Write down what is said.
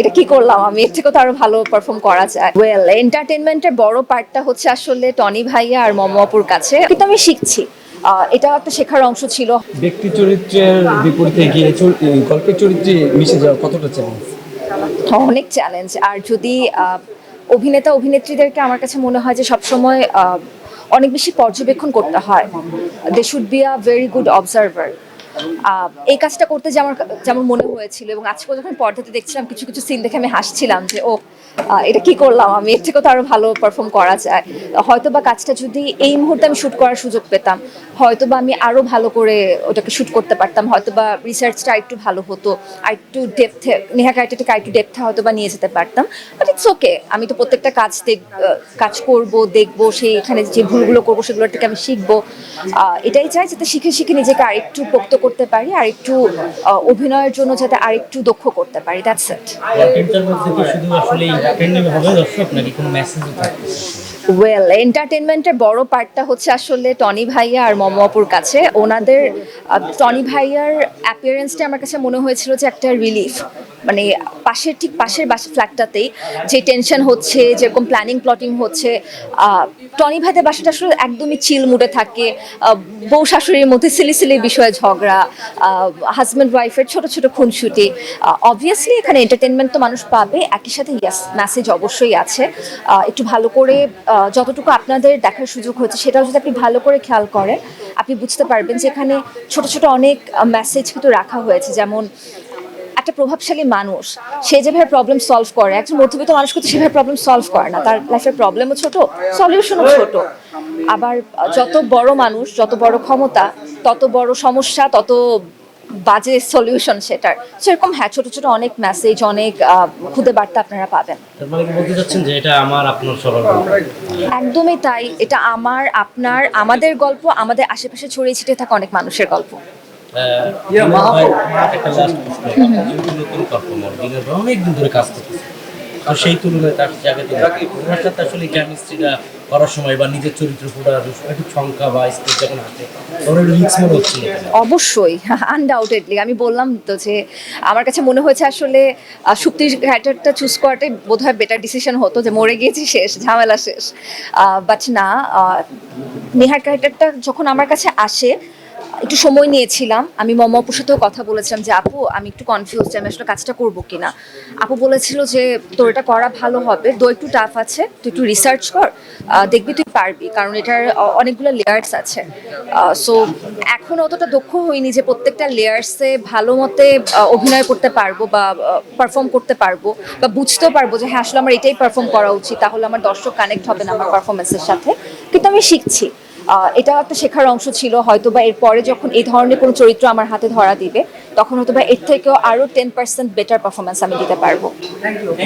এটা কি করলাম আমি? এর থেকে তো আরও ভালো পারফর্ম করা যায়। ওয়েল এন্টারটেনমেন্টের বড় পার্টটা হচ্ছে আসলে টনি ভাইয়া আর মম আপুর কাছে। কিন্তু আমি শিখছি। এটাও একটা শেখার অংশ ছিল। ব্যক্তি চরিত্রের বিপরীতে গিয়ে গল্পের চরিত্রে মিশে যাওয়া কতটা চ্যালেঞ্জ অনেক চ্যালেঞ্জ আর যদি অভিনেতা অভিনেত্রীদেরকে আমার কাছে মনে হয় যে সবসময় অনেক বেশি পর্যবেক্ষণ করতে হয়। They should be a very good observer এই কাজটা করতে যে আমার যেমন মনে হয়েছিল এবং আজকে যখন পর্দাতে দেখছিলাম, কিছু কিছু সিন দেখে আমি হাসছিলাম যে ও এটা কি করলাম আমি? এর থেকে তো আরও ভালো পারফর্ম করা যায়। হয়তো বা কাজটা যদি এই মুহূর্তে আমি শুট করার সুযোগ পেতাম হয়তো বা আমি আরও ভালো করে ওটাকে শুট করতে পারতাম হয়তো বা রিসার্চটা একটু ভালো হতো আর একটু ডেপথে নেহা ক্যারেক্টারটাকে একটু ডেপথে হয়তো বা নিয়ে যেতে পারতাম। বাট ইটস ওকে আমি তো প্রত্যেকটা কাজ দেখ কাজ করব, দেখব সেই এখানে যে ভুলগুলো করব সেগুলো থেকে আমি শিখব। এটাই চাই যাতে শিখে শিখে নিজেকে আরেকটু পোক্ত করতে পারি আর একটু অভিনয়ের জন্য যাতে আরেকটু দক্ষ করতে পারি। দ্যাটস ইট ওয়েল এন্টারটেনমেন্টের বড় পার্টটা হচ্ছে আসলে টনি ভাইয়া আর মমপুর কাছে। ওনাদের টনি ভাইয়ার অ্যাপিয়ারেন্সটা আমার কাছে মনে হয়েছিল যে একটা রিলিফ মানে পাশের ঠিক পাশের বাসা ফ্ল্যাটটাতেই যে টেনশন হচ্ছে, যেরকম প্ল্যানিং প্লটিং হচ্ছে টনি ভাইদের বাসাটা আসলে একদমই চিল মুডে থাকে। বউ শাশুড়ির মধ্যে সিলি সিলি বিষয়ে ঝগড়া হাজব্যান্ড ওয়াইফের ছোট ছোট খুনসুটি। অবভিয়াসলি এখানে এন্টারটেনমেন্ট তো মানুষ পাবে, একই সাথে ইয়াস মেসেজ অবশ্যই আছে। একটু ভালো করে যতটুকু আপনাদের দেখার সুযোগ হচ্ছে সেটাও যদি আপনি ভালো করে খেয়াল করেন, আপনি বুঝতে পারবেন যে এখানে ছোট ছোট অনেক মেসেজ কিন্তু রাখা হয়েছে। যেমন একটা প্রভাবশালী মানুষ সে যেভাবে প্রবলেম সলভ করে একজন মধ্যবিত্ত মানুষ কিন্তু সেভাবে প্রবলেম সলভ করে না। তার লাইফের প্রবলেমও ছোট সলিউশনও ছোট। আবার যত বড় মানুষ যত বড় ক্ষমতা তত বড় সমস্যা তত বাজে সলিউশন সেটার। সেরকম হ্যাঁ ছোট ছোট অনেক মেসেজ অনেক খুদে বার্তা আপনারা পাবেন। মানে কি বলতে চাচ্ছেন যে এটা আমার আপনার সবার একদমই তাই। এটা আমার আপনার আমাদের গল্প আমাদের আশেপাশে ছড়িয়ে ছিটিয়ে থাকা অনেক মানুষের গল্প। আহ, ভাই, একটা লাস্ট প্রশ্ন যেহেতু নতুন পারফর্মার অনেকদিন ধরে কাজ করতেছে। আর সেই তুলনায় তার জায়গাতে ওনার সাথে আসলে কেমিস্ট্রিটা করার সময় বা নিজের চরিত্র ফোটার একটু সংখ্যা বা স্কেচ যখন আসে তখন রিক্স হচ্ছিল অবশ্যই আনডাউটেডলি আমি বললাম তো যে আমার কাছে মনে হয়েছে আসলে সুপ্তির ক্যারেক্টারটা চুজ করাটাই বোধহয় বেটার ডিসিশন হতো যে মরে গিয়েছি শেষ ঝামেলা শেষ। বাট না নেহার ক্যারেক্টারটা যখন আমার কাছে আসে একটু সময় নিয়েছিলাম। আমি মম আপুর সাথেও কথা বলেছিলাম যে, আপু, আমি একটু কনফিউজ আমি আসলে কাজটা করব কিনা? আপু বলেছিল যে, তোর এটা করা ভালো হবে। তো একটু টাফ আছে, তুই একটু রিসার্চ কর দেখবি তুই পারবি। কারণ এটার অনেকগুলো লেয়ার্স আছে। সো এখন অতটা দক্ষ হইনি যে প্রত্যেকটা লেয়ার্সে ভালো মতে অভিনয় করতে পারব বা পারফর্ম করতে পারব বা বুঝতেও পারব যে হ্যাঁ আসলে আমার এটাই পারফর্ম করা উচিত, তাহলে আমার দর্শক কানেক্ট হবে না আমার পারফরমেন্সের সাথে। কিন্তু আমি শিখছি। এটাও একটা শেখার অংশ ছিল। হয়তো বা এরপরে যখন এই ধরনের কোনো চরিত্র আমার হাতে ধরা দিবে, তখন হয়তো বা এর থেকেও আরও টেন পার্সেন্ট বেটার পারফরমেন্স আমি দিতে পারব।